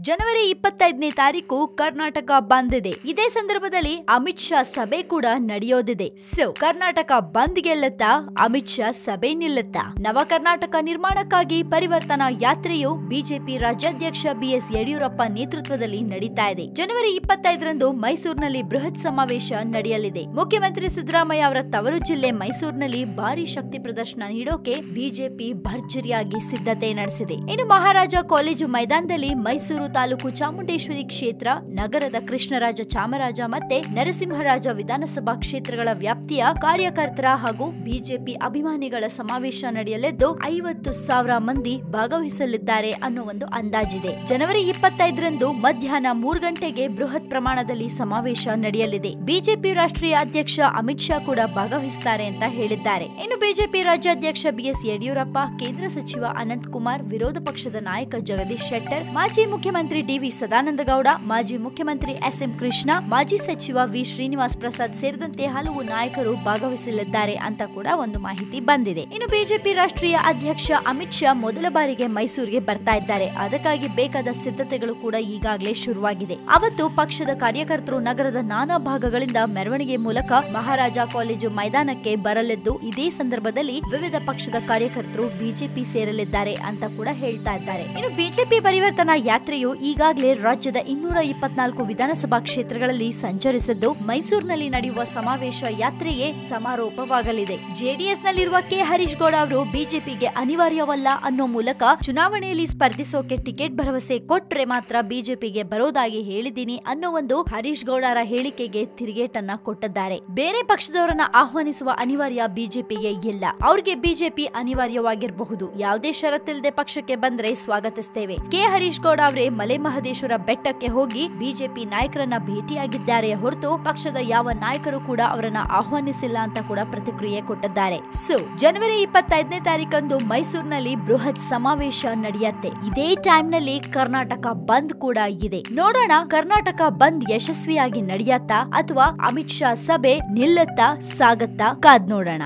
ಜನವರಿ ಇಪ್ಪತ್ತೈದನೇ ತಾರೀಕು ಕರ್ನಾಟಕ ಬಂದ್ ಇದೆ ಇದೇ ಸಂದರ್ಭದಲ್ಲಿ ಅಮಿತ್ ಶಾ ಸಭೆ ಕೂಡ ನಡೆಯೋದಿದೆ. ಸೊ, ಕರ್ನಾಟಕ ಬಂದ್ ಗೆಲ್ಲತ್ತಾ, ಅಮಿತ್ ಶಾ ಸಭೆ ನಿಲ್ಲತ್ತಾ? ನವ ಕರ್ನಾಟಕ ನಿರ್ಮಾಣಕ್ಕಾಗಿ ಪರಿವರ್ತನಾ ಯಾತ್ರೆಯು ಬಿಜೆಪಿ ರಾಜ್ಯಾಧ್ಯಕ್ಷ ಬಿಎಸ್ ಯಡಿಯೂರಪ್ಪ ನೇತೃತ್ವದಲ್ಲಿ ನಡೀತಾ ಇದೆ. ಜನವರಿ ಇಪ್ಪತ್ತೈದರಂದು ಮೈಸೂರಿನಲ್ಲಿ ಬೃಹತ್ ಸಮಾವೇಶ ನಡೆಯಲಿದೆ. ಮುಖ್ಯಮಂತ್ರಿ ಸಿದ್ದರಾಮಯ್ಯ ಅವರ ತವರು ಜಿಲ್ಲೆ ಮೈಸೂರಿನಲ್ಲಿ ಭಾರಿ ಶಕ್ತಿ ಪ್ರದರ್ಶನ ನೀಡೋಕೆ ಬಿಜೆಪಿ ಭರ್ಜರಿಯಾಗಿ ಸಿದ್ಧತೆ ನಡೆಸಿದೆ. ಇನ್ನು ಮಹಾರಾಜ ಕಾಲೇಜು ಮೈದಾನದಲ್ಲಿ ಮೈಸೂರು ತಾಲೂಕು ಚಾಮುಂಡೇಶ್ವರಿ ಕ್ಷೇತ್ರ, ನಗರದ ಕೃಷ್ಣರಾಜ ಚಾಮರಾಜ ಮತ್ತೆ ನರಸಿಂಹರಾಜ ವಿಧಾನಸಭಾ ಕ್ಷೇತ್ರಗಳ ವ್ಯಾಪ್ತಿಯ ಕಾರ್ಯಕರ್ತರ ಹಾಗೂ ಬಿಜೆಪಿ ಅಭಿಮಾನಿಗಳ ಸಮಾವೇಶ ನಡೆಯಲಿದ್ದು, ಐವತ್ತು ಸಾವಿರ ಮಂದಿ ಭಾಗವಹಿಸಲಿದ್ದಾರೆ ಅನ್ನೋ ಒಂದು ಅಂದಾಜಿದೆ. ಜನವರಿ ಇಪ್ಪತ್ತೈದರಂದು ಮಧ್ಯಾಹ್ನ ಮೂರು ಗಂಟೆಗೆ ಬೃಹತ್ ಪ್ರಮಾಣದಲ್ಲಿ ಸಮಾವೇಶ ನಡೆಯಲಿದೆ. ಬಿಜೆಪಿ ರಾಷ್ಟ್ರೀಯ ಅಧ್ಯಕ್ಷ ಅಮಿತ್ ಶಾ ಕೂಡ ಭಾಗವಹಿಸುತ್ತಾರೆ ಅಂತ ಹೇಳಿದ್ದಾರೆ. ಇನ್ನು ಬಿಜೆಪಿ ರಾಜ್ಯಾಧ್ಯಕ್ಷ ಬಿಎಸ್ ಯಡಿಯೂರಪ್ಪ, ಕೇಂದ್ರ ಸಚಿವ ಅನಂತ್ ಕುಮಾರ್ ವಿರೋಧ ಪಕ್ಷದ ನಾಯಕ ಜಗದೀಶ್ ಶೆಟ್ಟರ್, ಮಾಜಿ ಮುಖ್ಯಮಂತ್ರಿ ಡಿವಿ ಸದಾನಂದಗೌಡ, ಮಾಜಿ ಮುಖ್ಯಮಂತ್ರಿ ಎಸ್ಎಂ ಕೃಷ್ಣ, ಮಾಜಿ ಸಚಿವ ವಿ ಶ್ರೀನಿವಾಸ್ ಪ್ರಸಾದ್ ಸೇರಿದಂತೆ ಹಲವು ನಾಯಕರು ಭಾಗವಹಿಸಲಿದ್ದಾರೆ ಅಂತ ಕೂಡ ಒಂದು ಮಾಹಿತಿ ಬಂದಿದೆ. ಇನ್ನು ಬಿಜೆಪಿ ರಾಷ್ಟ್ರೀಯ ಅಧ್ಯಕ್ಷ ಅಮಿತ್ ಶಾ ಮೊದಲ ಬಾರಿಗೆ ಮೈಸೂರಿಗೆ ಬರ್ತಾ ಇದ್ದಾರೆ. ಅದಕ್ಕಾಗಿ ಬೇಕಾದ ಸಿದ್ಧತೆಗಳು ಕೂಡ ಈಗಾಗಲೇ ಶುರುವಾಗಿದೆ. ಅವತ್ತು ಪಕ್ಷದ ಕಾರ್ಯಕರ್ತರು ನಗರದ ನಾನಾ ಭಾಗಗಳಿಂದ ಮೆರವಣಿಗೆ ಮೂಲಕ ಮಹಾರಾಜ ಕಾಲೇಜು ಮೈದಾನಕ್ಕೆ ಬರಲಿದ್ದು, ಇದೇ ಸಂದರ್ಭದಲ್ಲಿ ವಿವಿಧ ಪಕ್ಷದ ಕಾರ್ಯಕರ್ತರು ಬಿಜೆಪಿ ಸೇರಲಿದ್ದಾರೆ ಅಂತ ಕೂಡ ಹೇಳ್ತಾ ಇದ್ದಾರೆ. ಇನ್ನು ಬಿಜೆಪಿ ಪರಿವರ್ತನಾ ಯಾತ್ರೆಯು ಈಗಾಗಲೇ ರಾಜ್ಯದ ಇನ್ನೂರ ಇಪ್ಪತ್ನಾಲ್ಕು ವಿಧಾನಸಭಾ ಕ್ಷೇತ್ರಗಳಲ್ಲಿ ಸಂಚರಿಸಿದ್ದು ಮೈಸೂರಿನಲ್ಲಿ ನಡೆಯುವ ಸಮಾವೇಶ ಯಾತ್ರೆಯೇ ಸಮಾರೋಪವಾಗಲಿದೆ. ಜೆಡಿಎಸ್ ನಲ್ಲಿರುವ ಕೆ. ಹರೀಶ್ ಗೌಡ ಅವರು ಬಿಜೆಪಿಗೆ ಅನಿವಾರ್ಯವಲ್ಲ ಅನ್ನೋ ಮೂಲಕ ಚುನಾವಣೆಯಲ್ಲಿ ಸ್ಪರ್ಧಿಸೋಕೆ ಟಿಕೆಟ್ ಭರವಸೆ ಕೊಟ್ರೆ ಮಾತ್ರ ಬಿಜೆಪಿಗೆ ಬರೋದಾಗಿ ಹೇಳಿದ್ದೀನಿ ಅನ್ನೋ ಒಂದು ಹರೀಶ್ ಗೌಡರ ಹೇಳಿಕೆಗೆ ತಿರುಗೇಟನ್ನ ಕೊಟ್ಟಿದ್ದಾರೆ. ಬೇರೆ ಪಕ್ಷದವರನ್ನ ಆಹ್ವಾನಿಸುವ ಅನಿವಾರ್ಯ ಬಿಜೆಪಿಗೆ ಇಲ್ಲ. ಅವ್ರಿಗೆ ಬಿಜೆಪಿ ಅನಿವಾರ್ಯವಾಗಿರಬಹುದು. ಯಾವುದೇ ಷರತ್ತಿಲ್ಲದೆ ಪಕ್ಷಕ್ಕೆ ಬಂದ್ರೆ ಸ್ವಾಗತಿಸ್ತೇವೆ. ಕೆ. ಹರೀಶ್ ಗೌಡ ಅವರೇ ಮಲೆ ಮಹದೇಶ್ವರ ಬೆಟ್ಟಕ್ಕೆ ಹೋಗಿ ಬಿಜೆಪಿ ನಾಯಕರನ್ನ ಭೇಟಿಯಾಗಿದ್ದಾರೆ ಹೊರತು ಪಕ್ಷದ ಯಾವ ನಾಯಕರು ಕೂಡ ಅವರನ್ನ ಆಹ್ವಾನಿಸಿಲ್ಲ ಅಂತ ಕೂಡ ಪ್ರತಿಕ್ರಿಯೆ ಕೊಟ್ಟಿದ್ದಾರೆ. ಸೊ ಜನವರಿ ಇಪ್ಪತ್ತೈದನೇ ತಾರೀಕಂದು ಮೈಸೂರಿನಲ್ಲಿ ಬೃಹತ್ ಸಮಾವೇಶ ನಡೆಯುತ್ತೆ. ಇದೇ ಟೈಮ್ನಲ್ಲಿ ಕರ್ನಾಟಕ ಬಂದ್ ಕೂಡ ಇದೆ. ನೋಡೋಣ ಕರ್ನಾಟಕ ಬಂದ್ ಯಶಸ್ವಿಯಾಗಿ ನಡೆಯತ್ತಾ ಅಥವಾ ಅಮಿತ್ ಶಾ ಸಭೆ ನಿಲ್ಲತ್ತಾ ಸಾಗತ್ತಾ ಕಾದ್ ನೋಡೋಣ.